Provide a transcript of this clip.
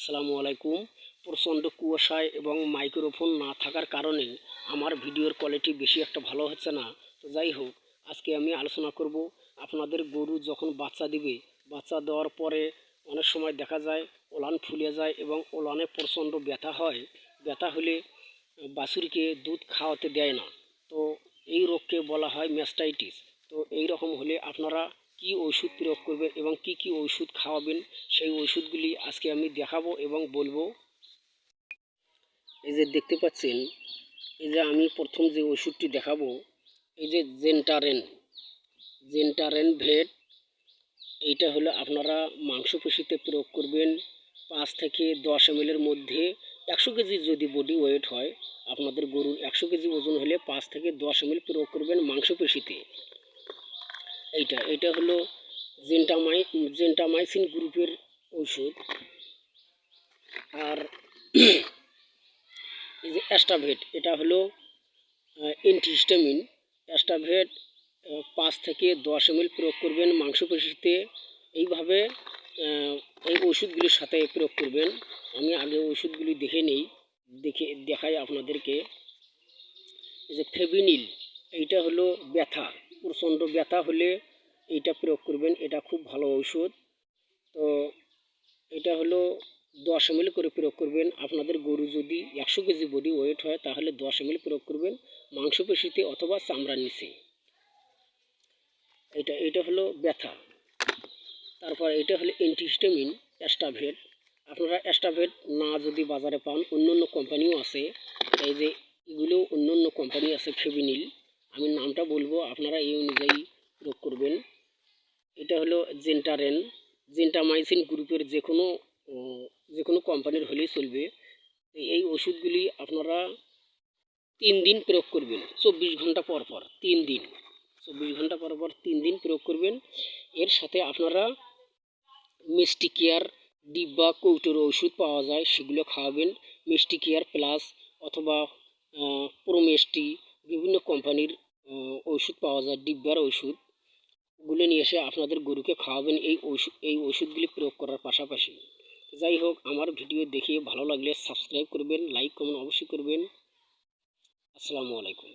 আসসালামু আলাইকুম। প্রচণ্ড কুয়াশায় এবং মাইক্রোফোন না থাকার কারণে আমার ভিডিওর কোয়ালিটি বেশি একটা ভালো হচ্ছে না। তো যাই হোক, আজকে আমি আলোচনা করব আপনাদের গরু যখন বাচ্চা দিবে, বাচ্চা দেওয়ার পরে অনেক সময় দেখা যায় ওলান ফুলে যায় এবং ওলানে প্রচণ্ড ব্যথা হয়। ব্যথা হলে বাছুরিকে দুধ খাওয়াতে দেয় না। তো এই রোগকে বলা হয় ম্যাস্টাইটিস তো এই রকম হলে আপনারা কি ওষুধ প্রয়োগ করবেন এবং কি কি ওষুধ খাওয়াবেন, সেই ওষুধগুলি আজকে আমি দেখাবো এবং বলব। এই যে দেখতে পাচ্ছেন, এই যে আমি প্রথম যে ওষুধটি দেখাবো, এই যে জেন্টারেন জেন্টারেন ভেট, এইটা হলো আপনারা মাংসপেশিতে প্রয়োগ করবেন পাঁচ থেকে দশ এম মধ্যে। একশো কেজি যদি বডি ওয়েট হয়, আপনাদের গরুর একশো কেজি ওজন হলে পাঁচ থেকে দশ এম প্রয়োগ করবেন মাংসপেশিতে। এইটা, এটা হলো জেন্টামাই জেন্টামাইসিন গ্রুপের ওষুধ আর এই যে অ্যাস্টাভেট, এটা হলো অ্যান্টিহিস্টামিন অ্যাস্টাভেট পাঁচ থেকে দশ এম প্রয়োগ করবেন মাংসপেশিতে। এইভাবে এই ওষুধগুলির সাথে প্রয়োগ করবেন। আমি আগে ওষুধগুলি দেখে নেই, দেখে দেখাই আপনাদেরকে। এই যে ফেভিনিল, এইটা হলো ব্যথা। প্রচণ্ড ব্যথা হলে এইটা প্রয়োগ করবেন, এটা খুব ভালো ঔষধ। তো এটা হলো দশ এম করে প্রয়োগ করবেন। আপনাদের গরু যদি একশো কেজি বডি ওয়েট হয়, তাহলে দশ এম প্রয়োগ করবেন মাংসপেশিতে অথবা চামড়ার নিচে। এটা এটা হলো ব্যথা। তারপর এটা হলো অ্যান্টিহিস্টামিন অ্যাস্টাভেট আপনারা অ্যাস্টাভেট না যদি বাজারে পান অন্য অন্য কোম্পানিও আছে। এই যে এগুলো অন্য অন্য কোম্পানি আছে ফেভিনিল আমি নামটা বলব, আপনারা এই অনুযায়ী প্রয়োগ করবেন। এটা হলো জেন্টারেন জেন্টামাইসিন গ্রুপের যে কোনো যে কোনো কোম্পানির হলেই চলবে। এই ওষুধগুলি আপনারা তিন দিন প্রয়োগ করবেন, চব্বিশ ঘণ্টা পর পর, তিন দিন। চব্বিশ ঘণ্টা পর পর তিন দিন প্রয়োগ করবেন। এর সাথে আপনারা মিষ্টি কেয়ার ডিব্বা, কৌটোর ওষুধ পাওয়া যায়, সেগুলো খাওয়াবেন। মিষ্টি কেয়ার প্লাস অথবা প্রোমেস্টি বিভিন্ন কোম্পানির ওষুধ পাওয়া যায়, ডিব্বার ওষুধ। গুলো নিয়ে এসে আপনাদের গরুকে খাওয়াবেন, এই ওষুধ এই ওষুধগুলি প্রয়োগ করার পাশাপাশি। যাই হোক, আমার ভিডিও দেখে ভালো লাগলে সাবস্ক্রাইব করবেন, লাইক কমেন্ট অবশ্যই করবেন। আসসালামু আলাইকুম।